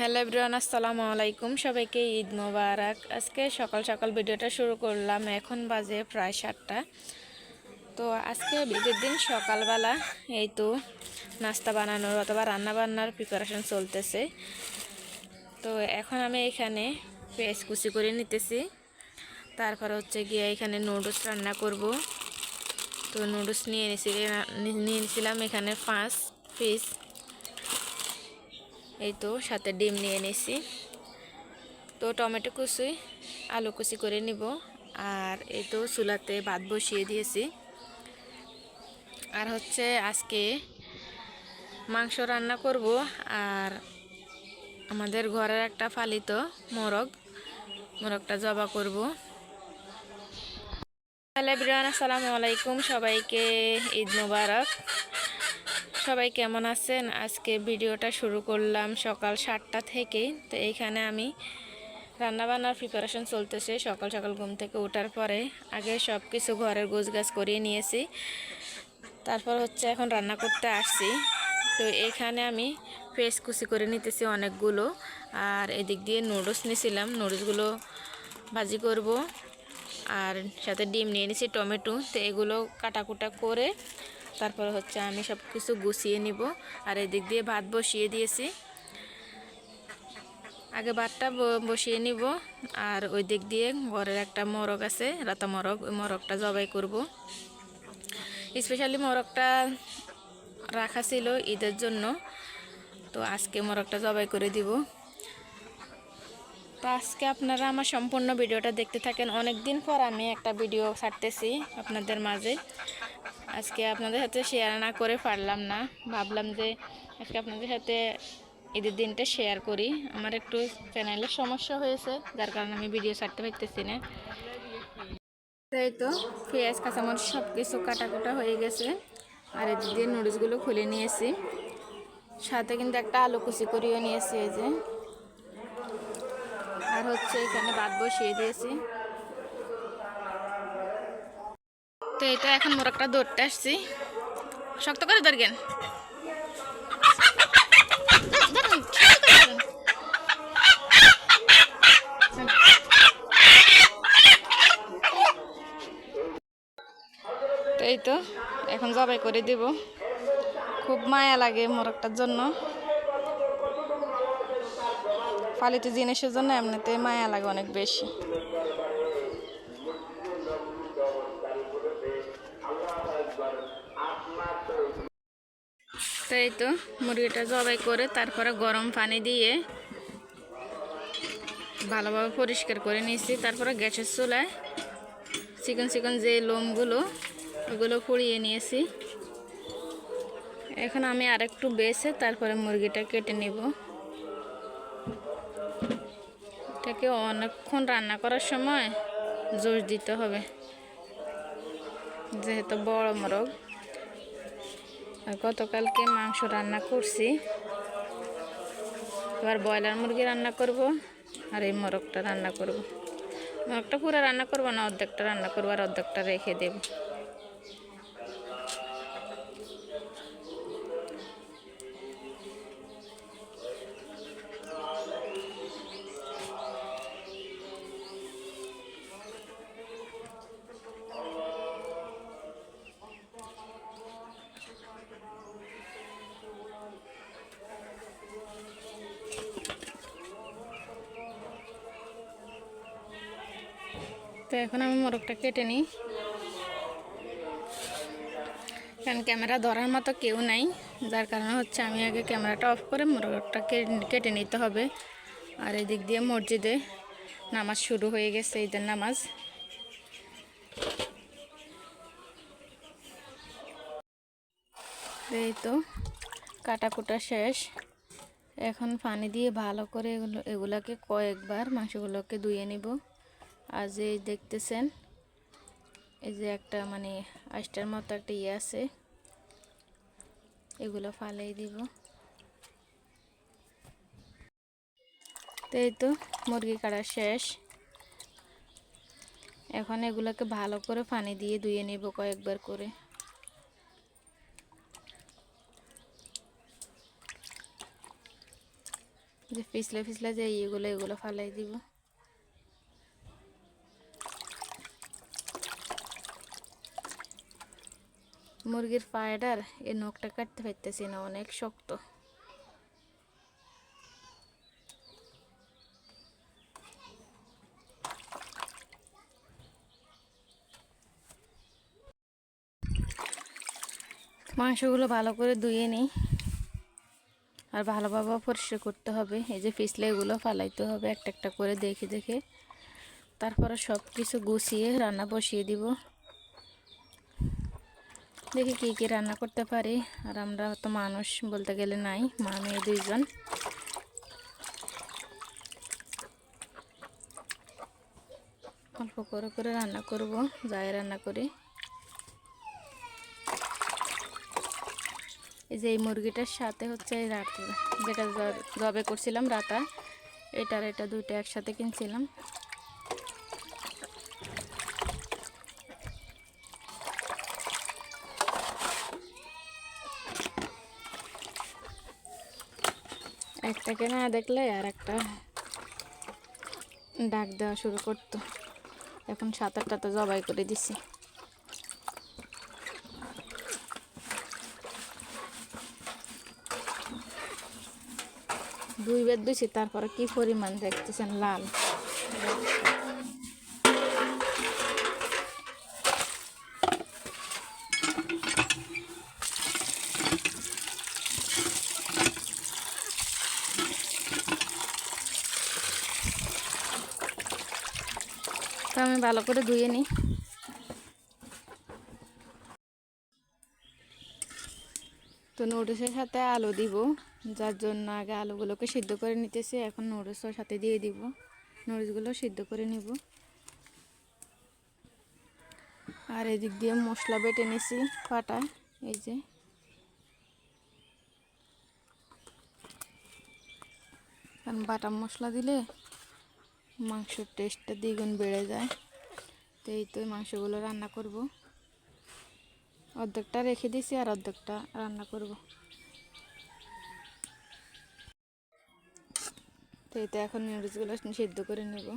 Hello everyone, আসসালামু আলাইকুম। সবাইকে ঈদ মোবারক। আজকে সকাল সকাল ভিডিওটা শুরু করলাম। এখন বাজে প্রায় সাতটা। তো আজকে ঈদের দিন সকালবেলা। এই তো নাস্তা বানানোর অথবা রান্না বান্নার প্রিপারেশন চলতেছে। তো এখন আমি এখানে পেঁয়াজ কুচি করে নিতেছি। তারপর হচ্ছে গিয়ে এখানে নুডলস রান্না করব। তো নুডলস নিয়ে নিয়ে নিয়েছিলাম এখানে পাঁচ পিস এই তো, সাথে ডিম নিয়ে নিছি। তো টমেটো কুচি, আলু কুচি করে নিব। আর এই তো চুলাতে ভাত বসিয়ে দিয়েছি। আর হচ্ছে আজকে মাংস রান্না করব। আর আমাদের ঘরের একটা ফালিত মোরগ, মোরগটা জবা করব। হ্যালো বিরিয়ান আসসালামু আলাইকুম সবাইকে। ঈদ মুবারক। সবাই কেমন আছেন? আজকে ভিডিওটা শুরু করলাম সকাল সাতটা থেকে তো এইখানে আমি রান্নাবান্নার প্রিপারেশন চলতেছে সকাল সকাল ঘুম থেকে ওঠার পরে। আগে সব কিছু ঘরের গোছ গাছ করিয়ে নিয়েছি। তারপর হচ্ছে এখন রান্না করতে আসছি। তো এখানে আমি ফেস কুচি করে নিতেছি অনেকগুলো। আর এদিক দিয়ে নুডলস নিয়েছিলাম। নুডলসগুলো ভাজি করব। আর সাথে ডিম নিয়ে নিয়েছি টমেটো। তো এগুলো কাটাকুটা করে তারপরে হচ্ছে আমি সব কিছু গুছিয়ে নিব। আর এদিক দিয়ে ভাত বসিয়ে দিয়েছি। আগে ভাতটা বসিয়ে নিব। আর ওই দিক দিয়ে ঘরের একটা মরক আছে, রাতা মরক ওই মরকটা জবাই করব। স্পেশালি মরকটা রাখা ছিল ঈদের জন্য। তো আজকে মরকটা জবাই করে দিব। তো আজকে আপনারা আমার সম্পূর্ণ ভিডিওটা দেখতে থাকেন। অনেক দিন পর আমি একটা ভিডিও ছাড়তেছি আপনাদের মাঝে। আজকে আপনাদের সাথে শেয়ার না করে পারলাম না। ভাবলাম যে আজকে আপনাদের সাথে ঈদের দিনটা শেয়ার করি। আমার একটু চ্যানেলের সমস্যা হয়েছে, যার কারণে আমি ভিডিও ছাড়তে পারতেছি না। তাই তো, পেঁয়াজ, কাঁচামরিচ সব কিছু কাটাকুটা হয়ে গেছে। আর এদিক দিয়ে নুডলসগুলো খুলে নিয়েছি। সাথে কিন্তু একটা আলু কুচি করিও নিয়েছি এই যে। আর হচ্ছে এখানে ভাত বসিয়ে দিয়েছি। তো এটা এখন মোরগটা ধরতে আসছি। শক্ত করে ধরবেন এই তো, এখন জবাই করে দেব। খুব মায়া লাগে মোরগটার জন্য। পালিত জিনিসের জন্য এমনিতে মায়া লাগে অনেক বেশি। এই তো মুরগিটা জবাই করে, তারপরে গরম পানি দিয়ে ভালোভাবে পরিষ্কার করে নিয়েছি। তারপরে গ্যাসের চুলায় চিকন চিকন যে লোমগুলো, ওগুলো পুড়িয়ে নিয়েছি। এখন আমি আরেকটু বেছে তারপরে মুরগিটা কেটে নেব। এটাকে অনেকক্ষণ রান্না করার সময় জোশ দিতে হবে। যেহেতু বড় মোরগ। গতকালকে মাংস রান্না করছি। এবার ব্রয়লার মুরগি রান্না করব আর এই মরকটা রান্না করব। মরকটা পুরো রান্না করব না, অর্ধেকটা রান্না করব আর অর্ধেকটা রেখে দেব। এখন আমি মোরগটা কেটে নিই। কারণ ক্যামেরা ধরার মতো কেউ নাই। যার কারণে হচ্ছে আমি আগে ক্যামেরাটা অফ করে মোরগটা কেটে নিতে হবে। আর এদিক দিয়ে মসজিদে নামাজ শুরু হয়ে গেছে, ঈদের নামাজ। এই তো, কাটাকুটা শেষ। এখন পানি দিয়ে ভালো করে এগুলো এগুলাকে কয়েকবার মাংসগুলোকে ধুয়ে নিব। আর যে দেখতেছেন, এই যে একটা মানে আষ্টার মতো একটা ইয়ে আছে, এগুলো ফালাই দিব। তো এই তো মুরগি কাটা শেষ। এখন এগুলোকে ভালো করে পানি দিয়ে ধুয়ে নেব কয়েকবার করে। যে পিছলে পিছলে যে ইয়েগুলো, এগুলো ফালাই দিব। মুরগির পায়েটার এই নখটা কাটতে পারতেছি না, অনেক শক্ত। মাংসগুলো ভালো করে ধুয়ে নিই। আর ভালোভাবে পরিষ্কার করতে হবে। এই যে পিছলে এগুলো ফালাইতে হবে, একটা একটা করে দেখে দেখে। তারপরে সব কিছু গুছিয়ে রান্না বসিয়ে দিব। দেখি কি কি রান্না করতে পারি। আর আমরা তো মানুষ বলতে গেলে নাই, মা মেয়ে দুইজন। অল্প করে করে রান্না করব, যাই রান্না করি। এই যে এই মুরগিটার সাথে হচ্ছে এই রাতা যেটা জবে করছিলাম রাতা, এটার এটা দুইটা একসাথে কিনছিলাম। একটাকে না দেখলে আর একটা ডাক দেওয়া শুরু করতো। এখন সাত আটটা তো জবাই করে দিছি। দুই বেদ দিছি তারপরে কি পরিমাণ দেখতেছেন, লাল তো আমি ভালো করে ধুয়ে নিই। তো নুডলসের সাথে আলু দিব, যার জন্য আগে আলুগুলোকে সিদ্ধ করে নিতেছি, এখন নুডলসের সাথে দিয়ে দিব। নুডলসগুলো সিদ্ধ করে নিব। আর এদিক দিয়ে মশলা বেটে নিছি পাটা এই যে। কারণ বাটা মশলা দিলে মাংসের টেস্টটা দ্বিগুণ বেড়ে যায়। তো এই তো মাংসগুলো রান্না করব। অর্ধেকটা রেখে দিছি আর অর্ধেকটা রান্না করব। তো এই তো এখন নুডলসগুলো সিদ্ধ করে নেব।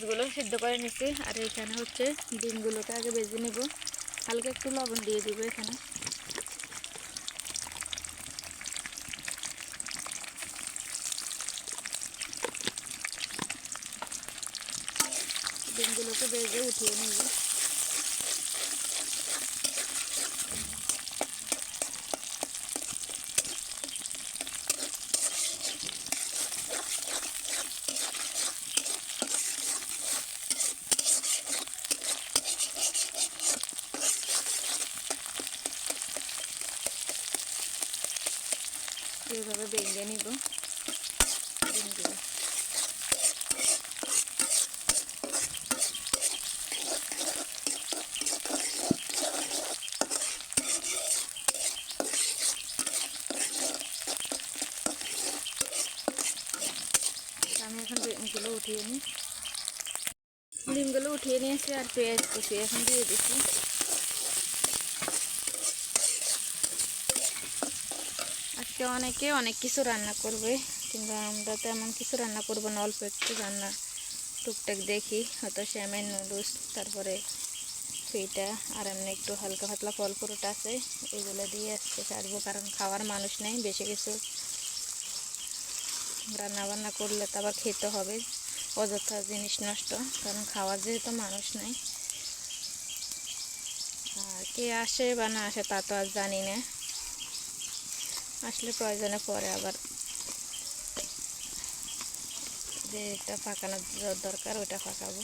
নুডলসগুলো সিদ্ধ করে নিচ্ছি আর এখানে হচ্ছে ডিমগুলোকে আগে বেজে নেব। হালকা একটু লবণ দিয়ে দিব এখানে। ডিমগুলোকে বেজে উঠিয়ে নেব। ভেঙে নিব। ডিমগুলো আমি উঠিয়ে নিই। ডিমগুলো উঠিয়ে নিয়েছি আর পেঁয়াজ কুচি এখন দিয়ে দিচ্ছি। আজকে অনেকে অনেক কিছু রান্না করবে, কিন্তু আমরা তেমন কিছু রান্না করব না, অল্প একটু রান্না টুকটাক দেখি, হয়তো শ্যামের নুডলস, তারপরে সেইটা, আর এমনি একটু হালকা পাতলা ফল ফ্রুট আছে, এগুলো দিয়ে আজকে সারবো, কারণ খাওয়ার মানুষ নেই, বেশি কিছু রান্না বান্না করলে তো আবার খেতে হবে, অযথা জিনিস নষ্ট, কারণ খাওয়ার যেহেতু মানুষ নেই। আর কে আসে বা না আসে তা তো আর জানি না। আসলে প্রয়োজনে পরে আবার যেটা ফাঁকানোর দরকার ওটা ফাঁকাবো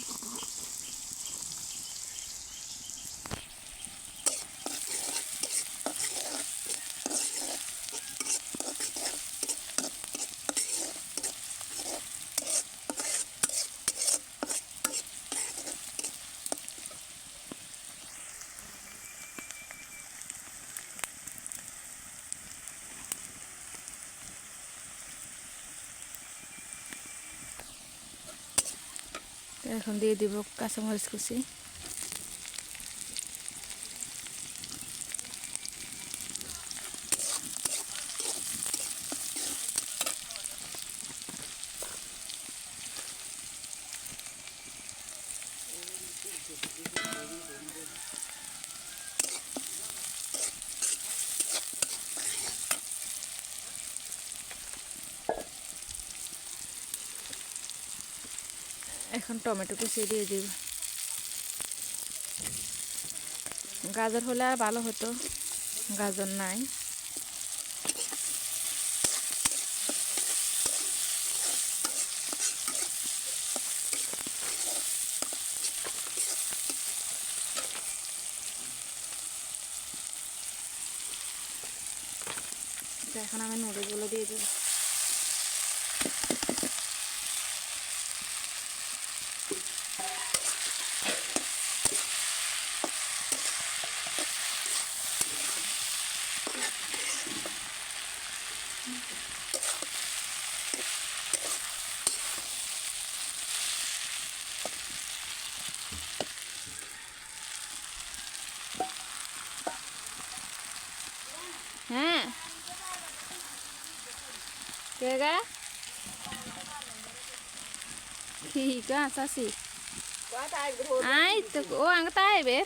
এখন দিয়ে দিব কাঁচামরিচ কুচি। এখন টমেটো কুচিয়ে দিয়ে দিব। গাজর হলে আর ভালো হতো গাজর নাই তো এখন আমি নুডলসগুলো দিয়ে দেবো হ্যাঁ গা ঠিক আছে আই তো ও আঙ্গ তাইবে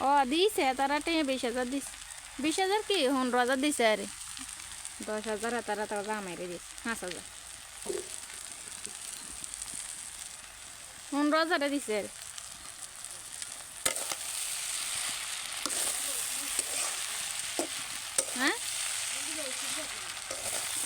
ও দিছে, তারা টেঁ বিশ হাজার দিস বিশ হাজার কি? পনেরো হাজার দিছে আরে। দশ হাজার তারা তারা দাম মেরে দিস পাঁচ হাজার। পনেরো হাজারে দিছে আরে হ্যাঁ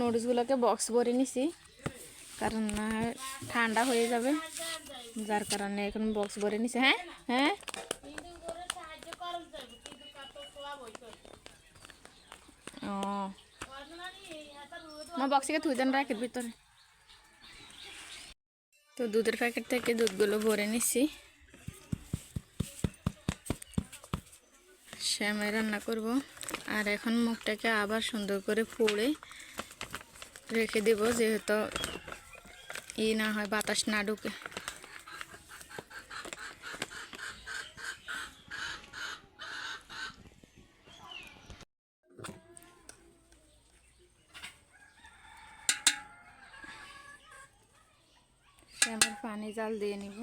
নুডলসগুলোকে বক্স ভরে নিছি। কারণ না ঠান্ডা হয়ে যাবে। যার কারণে এখন বক্স ভরে নিছি। হ্যাঁ? হ্যাঁ? ও। মা বক্সে থুই দেন রাখের ভিতরে। তো দুধের প্যাকেট থেকে দুধগুলো ভরে নিছি। শ্যামাই রান্না করব। আর এখন মুখটাকে আবার সুন্দর করে ফুড়ে রেখে দেব যেহেতু ই না হয় বাতাস না ঢুকে। আমার পানি জাল দিয়ে নিব।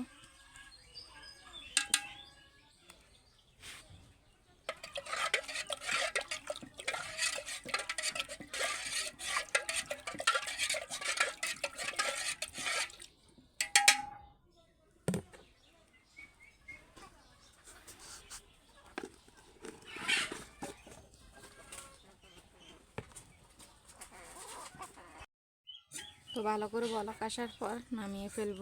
তো ভালো করে বলক, আসার পর নামিয়ে ফেলব।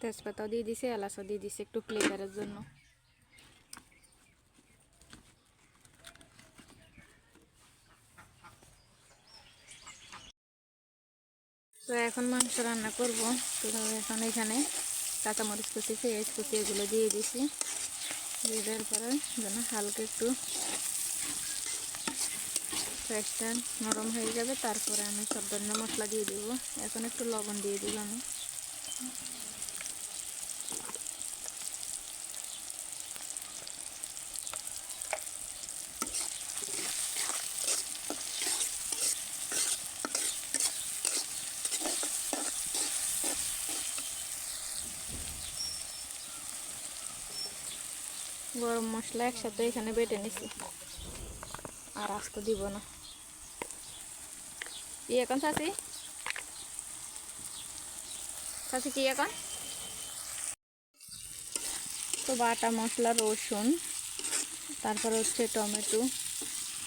তেজপাতাও দিয়ে দিছি, এলাচও দিয়ে দিছি একটু ফ্লেভারের জন্য। তো এখন মাংস রান্না করব। তো এখন এখানে কাঁচামরিচ কুচি, পেঁয়াজ কুচি, এগুলো দিয়ে দিছি। দিয়ে দেওয়ার পরে যেন হালকা একটু ফ্রেশটা নরম হয়ে যাবে, তারপরে আমি সব ধরনের মশলা দিয়ে দেবো। এখন একটু লবণ দিয়ে দিব আমি গরম মশলা একসাথে এখানে বেটে নিছি। আর আস্ত দিব না। কি এখন চাষি চাষি কি এখন তো বাটা মশলা, রসুন, তারপর হচ্ছে টমেটো,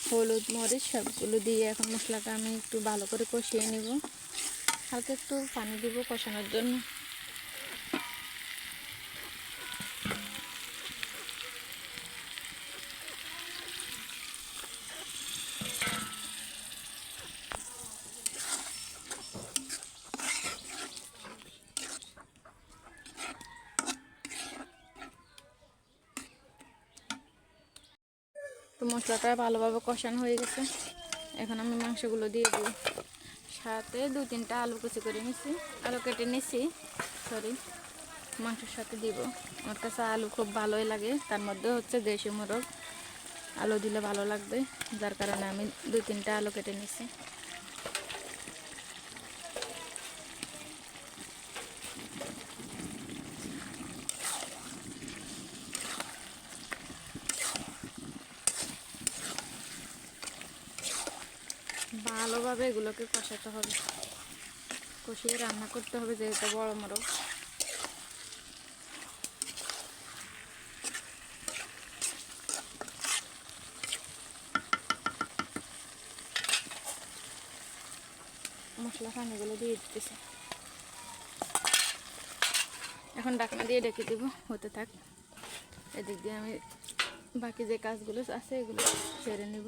হলুদ মরিচ, সবগুলো দিয়ে এখন মশলাটা আমি একটু ভালো করে কষিয়ে নেব। হালকা একটু পানি দিব কষানোর জন্য। মশলাটা ভালোভাবে কষানো হয়ে গেছে। এখন আমি মাংসগুলো দিয়ে দিই সাথে দু তিনটা আলু কুচি করে নিছি। আলু কেটে নিছি। সরি মাংসের সাথে দিব। আমার কাছে আলু খুব ভালোই লাগে। তার মধ্যে হচ্ছে দেশি মোরগ। আলু দিলে ভালো লাগবে। যার কারণে আমি দু তিনটা আলু কেটে নিছি। ভালোভাবে এগুলোকে কষাতে হবে। কষিয়ে রান্না করতে হবে, যেহেতু বড় মোরগ। মশলা পানিগুলো দিয়ে দিতেছে। এখন ডাকনা দিয়ে ডেকে দিব, হতে থাক। এদিক দিয়ে আমি বাকি যে কাজগুলো আছে, এগুলো সেরে নেব।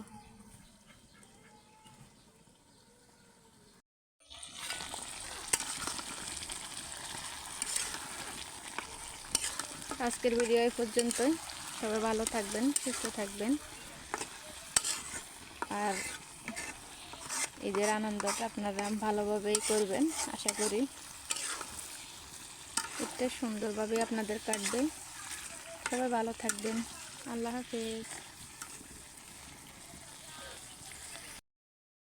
আজকের ভিডিও এই পর্যন্তই। সবাই ভালো থাকবেন, সুস্থ থাকবেন। আর ঈদের আনন্দটা আপনারা ভালোভাবেই করবেন, আশা করি। ঈদটা সুন্দরভাবে আপনাদের কাটবে। সবাই ভালো থাকবেন। আল্লাহ হাফেজ।